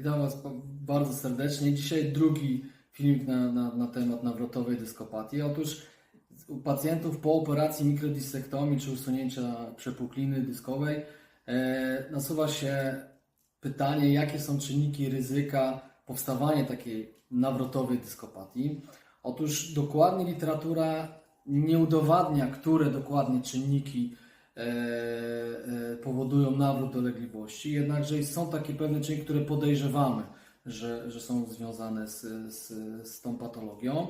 Witam Was ba- bardzo serdecznie. Dzisiaj drugi filmik na, na, na temat nawrotowej dyskopatii. Otóż u pacjentów po operacji mikrodisektomii czy usunięcia przepukliny dyskowej e, nasuwa się pytanie, jakie są czynniki ryzyka powstawania takiej nawrotowej dyskopatii. Otóż dokładnie literatura nie udowadnia, które dokładnie czynniki e, powodują nawrót dolegliwości, jednakże są takie pewne czynniki, które podejrzewamy, że, że są związane z, z, z tą patologią.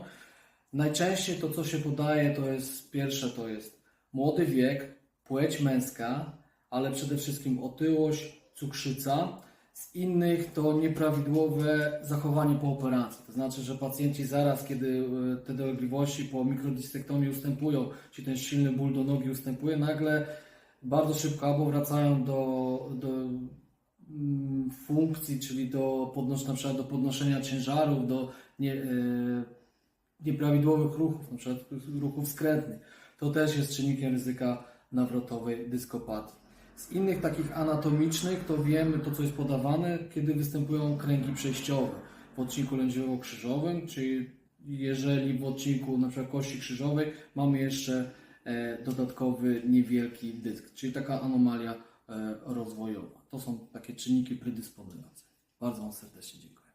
Najczęściej to, co się podaje, to jest pierwsze to jest młody wiek, płeć męska, ale przede wszystkim otyłość, cukrzyca. Z innych to nieprawidłowe zachowanie po operacji. To znaczy, że pacjenci zaraz, kiedy e, te dolegliwości po mikrodistektomii ustępują, czy ten silny ból do nogi ustępuje, nagle bardzo szybko albo wracają do, do mm, funkcji, czyli do, podnosz, na przykład do podnoszenia ciężarów, do nie, e, nieprawidłowych ruchów, na przykład ruchów skrętnych. To też jest czynnikiem ryzyka nawrotowej dyskopatii. Z innych takich anatomicznych to wiemy to, co jest podawane, kiedy występują kręgi przejściowe w odcinku lędźwiowo-krzyżowym, czyli jeżeli w odcinku przykład kości krzyżowej mamy jeszcze dodatkowy niewielki dysk, czyli taka anomalia e, rozwojowa. To są takie czynniki predysponujące. Bardzo Wam serdecznie dziękuję.